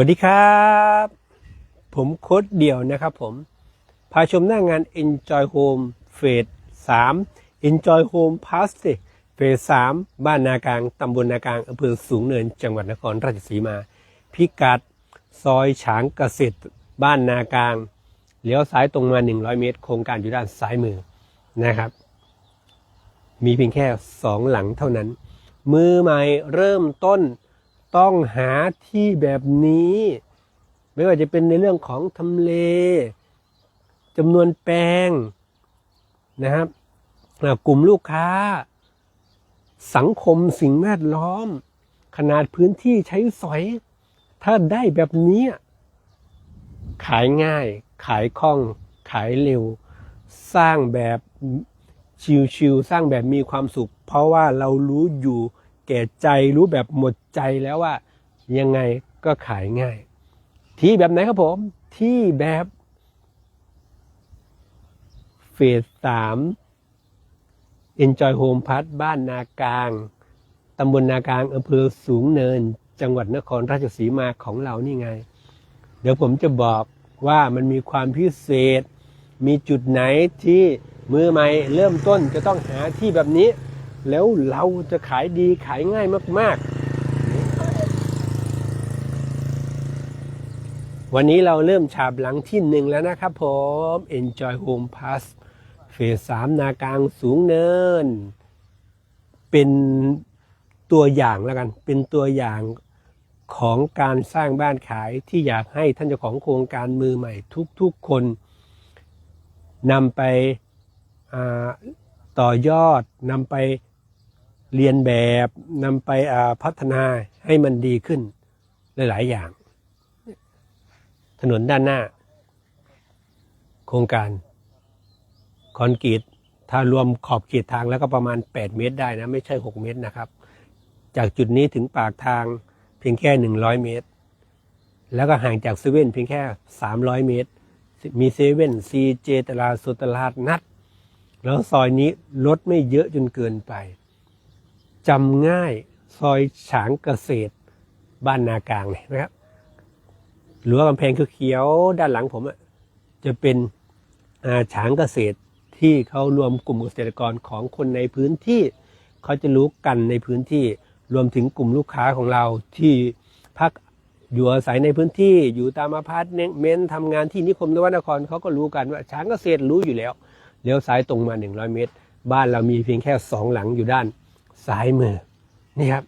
วัสดีครับ ผมโค้ดเดี่ยวนะครับผม พาชมหน้างาน Enjoy Home เฟส3 Enjoy Home Plus เฟส3บ้านนากลางตำบลนากลางอำเภอสูงเนิน จังหวัดนครราชสีมา พิกัด ซอยฉางเกษตร บ้านนากลาง เลี้ยวซ้ายตรงมา 100 เมตร โครงการอยู่ด้านซ้ายมือนะครับ มีเพียงแค่สองหลังเท่านั้น มือใหม่เริ่มต้น ต้องหาที่แบบนี้ ไม่ว่าจะเป็นในเรื่องของทำเลจำนวนแปลงนะครับกลุ่มลูกค้า สังคมสิ่งแวดล้อม ขนาดพื้นที่ใช้สอย ถ้าได้แบบนี้ ขายง่าย ขายคล่อง ขายเร็ว สร้างแบบชิวๆสร้างแบบมีความสุข เพราะว่าเรารู้อยู่ แก่ใจรู้แบบหมดใจแล้วว่า ยังไงก็ขายง่าย ที่แบบไหนครับผม ที่แบบเฟสสาม Enjoy Home พัทบ้านนากลางตำบลนากลางอำเภอสูงเนิน จังหวัดนครราชสีมาของเรานี่ไง เดี๋ยวผมจะบอกว่ามันมีความพิเศษ มีจุดไหนที่มือใหม่เริ่มต้นจะต้องหาที่แบบนี้ แล้วเราจะขายดีขายง่ายมาก ๆ วันนี้เราเริ่มฉาบหลังที่หนึ่งแล้วนะครับผม Enjoy Home Plus เฟสสามนากลางสูงเนิน เป็นตัวอย่างแล้วกัน เป็นตัวอย่างของการสร้างบ้านขายที่อยากให้ท่านเจ้าของโครงการมือใหม่ทุกๆคนนำไปต่อยอดนำไป เรียนแบบนำไปพัฒนาให้มันดีขึ้นหลาย ๆ อย่าง ถนนด้านหน้า โครงการ คอนกรีตถ้ารวมขอบเขตทางแล้วก็ประมาณ 8 เมตรได้นะ ไม่ใช่ 6 เมตรนะครับ จากจุดนี้ถึงปากทางเพียงแค่ 100 เมตร แล้วก็ห่างจากเซเว่นเพียงแค่ 300 เมตร มีเซเว่นซีเจตลาดสุตลาดนัด แล้วซอยนี้รถไม่เยอะจนเกินไป จำง่ายซอยฉางเกษตรบ้านนากลางเนี่ยนะครับหรือว่ากำแพงเขียวๆด้านหลังผมอะจะเป็นาฉางเกษตรที่เขารวมกลุ่มเกษตรกรของคนในพื้นที่เขาจะรู้กันในพื้นที่รวมถึงกลุ่มลูกค้าของเราที่พักอยู่อาศัยในพื้นที่อยู่ตามอพาร์ตเมนต์ทำงานที่นิคมนวนครเขาก็รู้กันว่าช้างเกษตรรู้อยู่แล้วเลี้ยวซ้ายตรงมา 100 เมตร บ้านเรามีเพียงแค่สองหลังอยู่ด้าน ซ้ายมือ นี่ครับ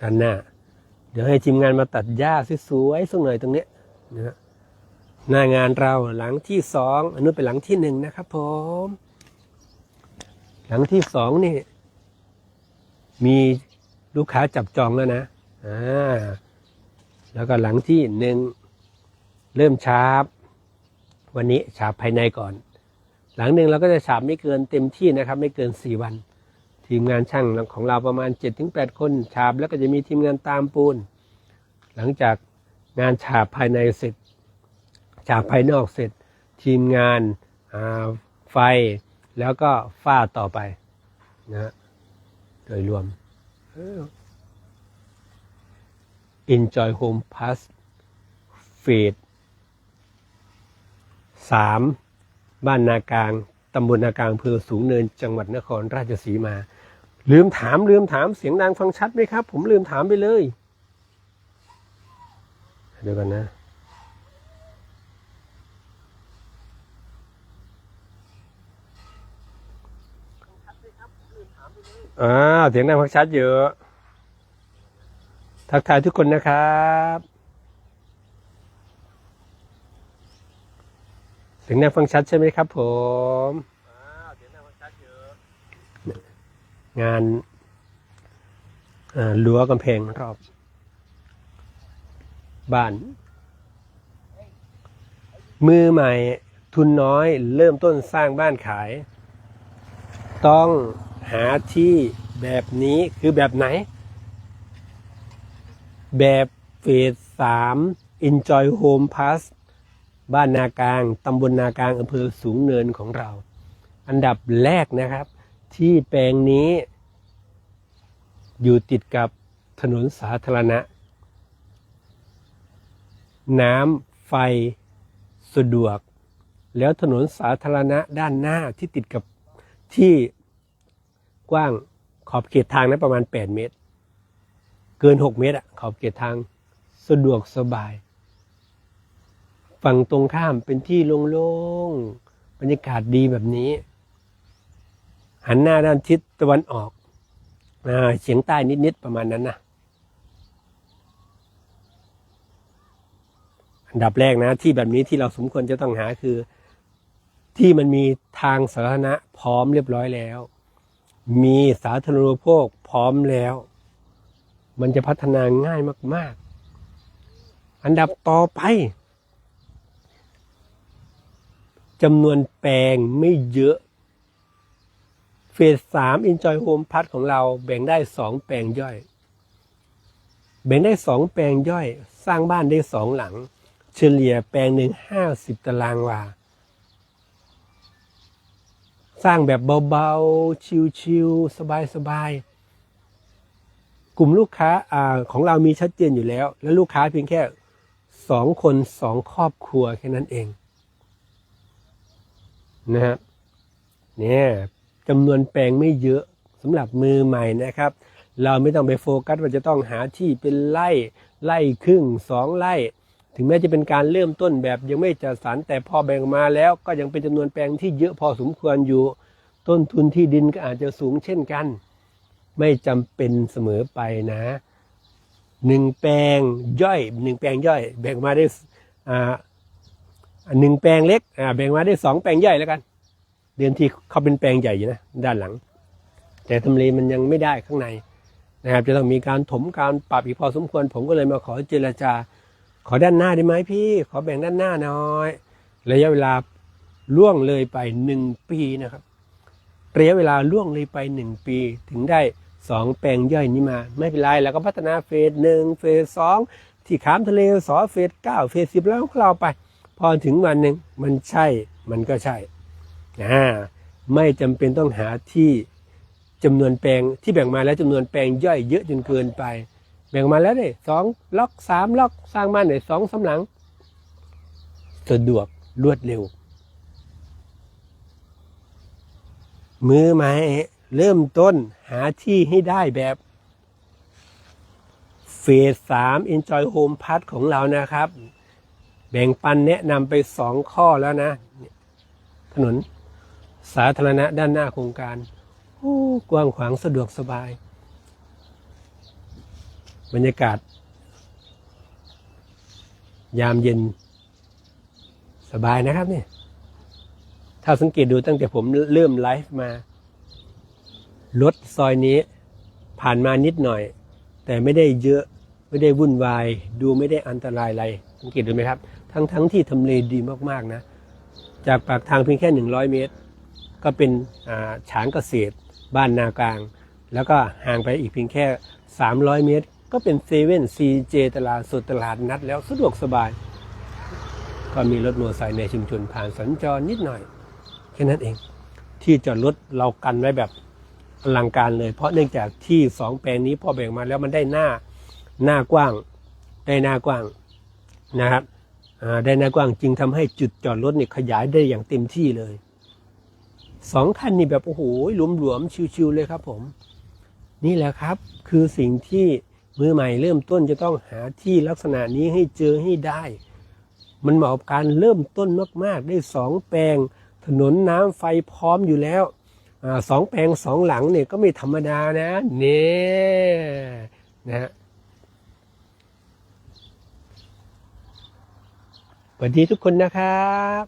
ด้านหน้า เดี๋ยวให้ทีมงานมาตัดหญ้าสวยๆสักหน่อยตรงเนี้ยนะฮะหน้างานเราหลังที่สองอันนู้นเป็นหลังที่หนึ่งนะครับผม หลังที่สองนี่ มีลูกค้าจับจองแล้วนะอ่าแล้วก็หลังที่หนึ่ง เริ่มชาร์ปวันนี้ชาร์ปภายในก่อน หลังหนึ่งเราก็จะชาร์ปไม่เกินเต็มที่นะครับ ไม่เกิน 4 วัน ทีมงานช่างของเราประมาณ 7-8 คนชาร์ปแล้วก็จะมีทีมงานตามปูน หลังจากงานฉาบภายในเสร็จฉาบภายนอกเสร็จ ทีมงานาไฟแล้วก็ฝ้าต่อไปนะโดยรวม Enjoy Home Pass Fade 3. บ้านนากลางตำบลนากลางอำเภอสูงเนินจังหวัดนครราชสีมา ลืมถามลืมถามเสียงดังฟังชัดไหมครับ ผมลืมถามไปเลย เดี๋ยวกันนะอ่าเสียงดังฟังชัดเยอะ ทักทายทุกคนนะครับ เสียงดังฟังชัดใช่ไหมครับผมงานอ่ารั้วกำแพงรอบ บ้าน มือใหม่ทุนน้อยเริ่มต้นสร้างบ้านขาย ต้องหาที่แบบนี้คือแบบไหน แบบเฟสสาม Enjoy Home Plus บ้านนากลางตำบลนากลางอำเภอสูงเนินของเรา อันดับแรกนะครับ ที่แปลงนี้ อยู่ติดกับถนนสาธารณะ น้ำไฟสะดวก แล้วถนนสาธารณะด้านหน้าที่ติดกับที่กว้างขอบเขตทางนั้นประมาณ 8 เมตร เกิน 6 เมตรอะขอบเขตทางสะดวกสบาย ฝั่งตรงข้ามเป็นที่โล่งๆบรรยากาศดีแบบนี้ หันหน้าด้านทิศตะวันออกอเฉียงใต้นิดๆประมาณนั้นนะอันดับแรกนะ ที่แบบนี้ที่เราสมควรจะต้องหาคือ ที่มันมีทางสาธารณะพร้อมเรียบร้อยแล้ว มีสาธารณูปโภคพร้อมแล้ว มันจะพัฒนาง่ายมาก ๆ อันดับต่อไป จำนวนแปลงไม่เยอะ เฟสสาม Enjoy Home พัดของเราแบ่งได้สองแปลงย่อย แบ่งได้สองแปลงย่อย สร้างบ้านได้สองหลัง เฉลี่ยแปลงหนึ่งห้าสิบตารางวา สร้างแบบเบาๆ ชิวๆสบายๆ กลุ่มลูกค้าอาของเรามีชัดเจนอยู่แล้ว และลูกค้าเพียงแค่สองคนสองครอบครัวแค่นั้นเอง นะฮะเนี่ยจำนวนแปลงไม่เยอะสำหรับมือใหม่นะครับ เราไม่ต้องไปโฟกัสว่าจะต้องหาที่เป็นไร่ไร่ครึ่งสองไร่ ถึงแม้จะเป็นการเริ่มต้นแบบยังไม่จัดสรรแต่พอแบ่งมาแล้วก็ยังเป็นจำนวนแปลงที่เยอะพอสมควรอยู่ ต้นทุนที่ดินก็อาจจะสูงเช่นกัน ไม่จำเป็นเสมอไปนะหนึ่งแปลงย่อยหนึ่งแปลงย่อย แบ่งมาได้อ่า หนึ่งแปลงเล็กอ่าแบ่งมาได้สองแปลงย่อยแล้วกัน เดือนที่เขาเป็นแปลงใหญ่อยู่นะด้านหลัง แต่ทำเลมันยังไม่ได้ข้างในนะครับ จะต้องมีการถมการปรับอีกพอสมควร ผมก็เลยมาขอเจรจา ขอด้านหน้าได้ไหมพี่ ขอแบ่งด้านหน้าน่อยระยะเวลาล่วงเลยไปหนึ่งปีนะครับระยะเวลาล่วงเลยไปหนึ่งปีถึงได้สองแปลงย่อยนี้มา ไม่เป็นไรแล้วก็พัฒนาเฟสหนึ่งเฟสสองที่ขามทะเลสอเฟสเก้าเฟสสิบแล้วของเราไป พอถึงวันหนึ่งมันใช่มันก็ใช่อ่าไม่จำเป็นต้องหาที่จำนวนแปลงที่แบ่งมาแล้วจำนวนแปลงย่อยเยอะจนเกินไป แบ่งมาแล้วเนี่ยสองล็อกสามล็อกสร้างบ้านเนี่ยสองสำหลัง สะดวกรวดเร็ว มือใหม่เริ่มต้นหาที่ให้ได้แบบเฟสสาม Enjoy Home p a s ของเรานะครับ แบ่งปันแนะนำไปสองข้อแล้วนะถนนสาธารณะด้านหน้าโครงการโอ้กว้างขวางสะดวกสบาย บรรยากาศ ยามเย็น สบายนะครับเนี่ยถ้าสังเกตดูตั้งแต่ผมเริ่มไลฟ์มา รถซอยนี้ผ่านมานิดหน่อย แต่ไม่ได้เยอะไม่ได้วุ่นวาย ดูไม่ได้อันตรายอะไรสังเกตดูไหมครับ ทั้งทั้งที่ทำเลดีมากๆนะ จากปากทางเพียงแค่ 100 เมตร ก็เป็นฉางเกษตร บ้านนากลาง แล้วก็ห่างไปอีกเพียงแค่ 300 เมตร ก็เป็นเซเว่นซีเจตลาดสดตลาดนัดแล้วสะดวกสบาย ก็มีรถมอเตอร์ไซค์ในชุมชนผ่านสัญจรนิดหน่อย แค่นั้นเอง ที่จอดรถเรากันไว้แบบอลังการเลย เพราะเนื่องจากที่สองแปลงนี้พอแบ่งมาแล้วมันได้หน้าหน้ากว้างได้หน้ากว้างนะครับ ได้หน้ากว้างจึงทำให้จุดจอดรถเนี่ยขยายได้อย่างเต็มที่เลยสองคันนี่แบบโอ้โหหลวมๆชิวๆเลยครับผม นี่แหละครับ คือสิ่งที่มือใหม่เริ่มต้นจะต้องหาที่ลักษณะนี้ให้เจอให้ได้ มันเหมาะกับการเริ่มต้นมากๆ ได้สองแปลง ถนนน้ำไฟพร้อมอยู่แล้วอสองแปลงสองหลังเนี่ยก็ไม่ธรรมดานะ เนี่ยนะฮะ สวัสดีทุกคนนะครับ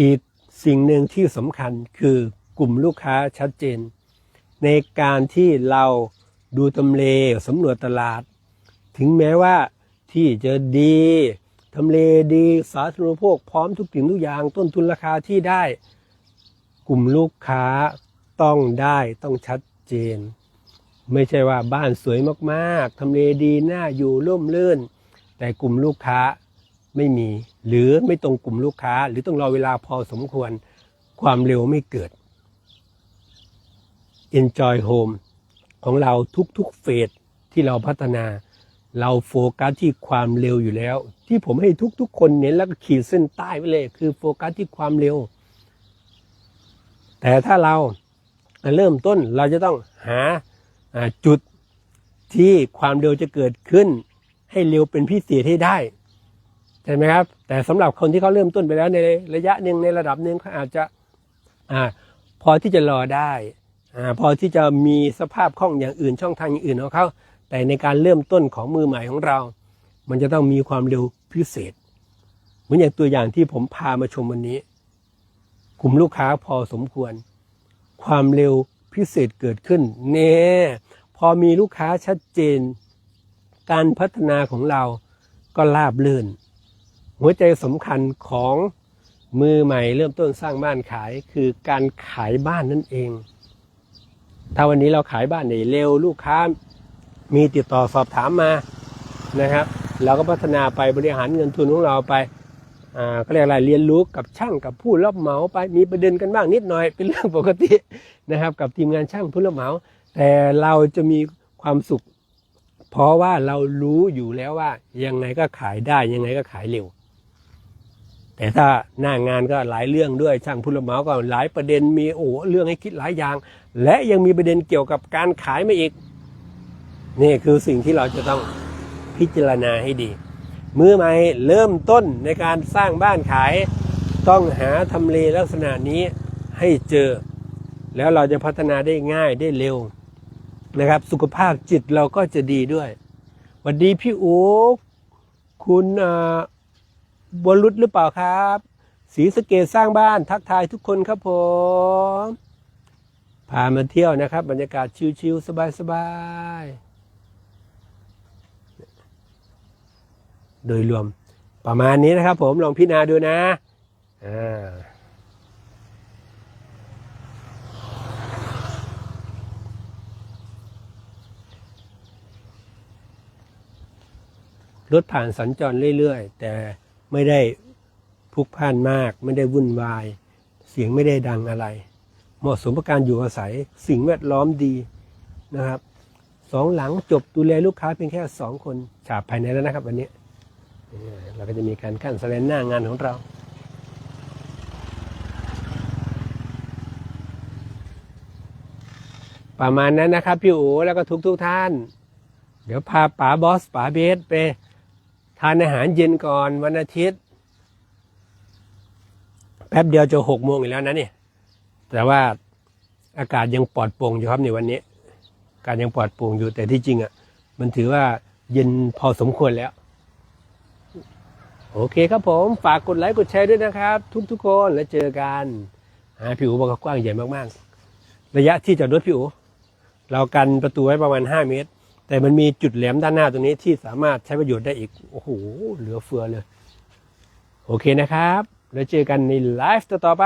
อีกสิ่งหนึ่งที่สำคัญคือกลุ่มลูกค้าชัดเจน ในการที่เราดูตำเลสำรวจตลาด ถึงแม้ว่าที่จะดีทำเลดีสาธารณูปโภคพร้อมทุกสิ่งทุกอย่างต้นทุนราคาที่ได้ กลุ่มลูกค้าต้องได้ต้องชัดเจน ไม่ใช่ว่าบ้านสวยมากๆทำเลดีน่าอยู่ร่มรื่น แต่กลุ่มลูกค้าไม่มี หรือไม่ตรงกลุ่มลูกค้า หรือต้องรอเวลาพอสมควรความเร็วไม่เกิด Enjoy Home ของเราทุกๆเฟสที่เราพัฒนา เราโฟกัสที่ความเร็วอยู่แล้ว ที่ผมให้ทุกๆ คนเน้นแล้วก็ขีดเส้นใต้ไว้เลย คือโฟกัสที่ความเร็ว แต่ถ้าเราเริ่มต้นเราจะต้องหาอ่า จุดที่ความเร็วจะเกิดขึ้น ให้เร็วเป็นพิเศษให้ได้ใช่ไหมครับ แต่สำหรับคนที่เขาเริ่มต้นไปแล้วในระยะหนึ่งในระดับหนึ่งเขาอาจจะอ่าพอที่จะรอได้อ่าพอที่จะมีสภาพคล่องอย่างอื่นช่องทางอย่างอื่นของเขาแต่ในการเริ่มต้นของมือใหม่ของเรา มันจะต้องมีความเร็วพิเศษ เหมือนอย่างตัวอย่างที่ผมพามาชมวันนี้ กลุ่มลูกค้าพอสมควร ความเร็วพิเศษเกิดขึ้น เน่ พอมีลูกค้าชัดเจน การพัฒนาของเราก็ราบลื่น หัวใจสำคัญของมือใหม่เริ่มต้นสร้างบ้านขายคือการขายบ้านนั่นเอง ถ้าวันนี้เราขายบ้านได้เร็วลูกค้ามีติดต่อสอบถามมานะครับ เราก็พัฒนาไปบริหารเงินทุนของเราไปอ่าก็เรียกอะไรเรียนรู้กับช่างกับผู้รับเหมาไปมีประเด็นกันบ้างนิดหน่อยเป็นเรื่องปกตินะครับ กับทีมงานช่างผู้รับเหมา แต่เราจะมีความสุข เพราะว่าเรารู้อยู่แล้วว่า ยังไงก็ขายได้ยังไงก็ขายเร็ว แต่ถ้าหน้างานก็หลายเรื่องด้วยช่างผู้รับเหมาก็หลายประเด็นมีโอ้เรื่องให้คิดหลายอย่าง และยังมีประเด็นเกี่ยวกับการขายมาอีก นี่คือสิ่งที่เราจะต้องพิจารณาให้ดี มือใหม่เริ่มต้นในการสร้างบ้านขาย ต้องหาทำเลลักษณะนี้ให้เจอ แล้วเราจะพัฒนาได้ง่ายได้เร็ว นะครับ สุขภาพจิตเราก็จะดีด้วยสวัสดีพี่อู๋คุณอ่าบรุษหรือเปล่าครับสีสะเกตสร้างบ้านทักทายทุกคนครับผมพามาเที่ยวนะครับ บรรยากาศชิลๆสบายๆโดยรวมประมาณนี้นะครับผมลองพิจารณาดูนะอ่า รถผ่านสัญจรเรื่อยๆ แต่ไม่ได้พลุกพล่านมาก ไม่ได้วุ่นวาย เสียงไม่ได้ดังอะไร เหมาะสมกับการอยู่อาศัย สิ่งแวดล้อมดีนะครับสองหลังจบดูแลลูกค้าเพียงแค่สองคนฉาบภายในแล้วนะครับวันนี้เราก็จะมีการกั้นแสดงหน้างานของเราประมาณนั้นนะครับพี่อู๋แล้วก็ทุกทุกท่าน เดี๋ยวพาป๋าบอสป๋าเบสไป ทานอาหารเย็นก่อนวันอาทิตย์ แป๊บเดียวจะหกโมงอีกแล้วนะเนี่ยแต่ว่าอากาศยังปลอดโปร่งอยู่ครับในวันนี้ อากาศยังปลอดโปร่งอยู่แต่ที่จริงอะ มันถือว่าเย็นพอสมควรแล้ว โอเคครับผมฝากกดไลค์กดแชร์ด้วยนะครับ ทุกๆคนแล้วเจอกันหาพี่อูบอกว่ากว้างใหญ่มากๆ ระยะที่จอดรถพี่อูเรากันประตูไว้ประมาณ 5 เมตร แต่มันมีจุดแหลมด้านหน้าตรงนี้ที่สามารถใช้ประโยชน์ได้อีก โอ้โห เหลือเฟือเลย โอเคนะครับ แล้วเจอกันในไลฟ์ต่อไป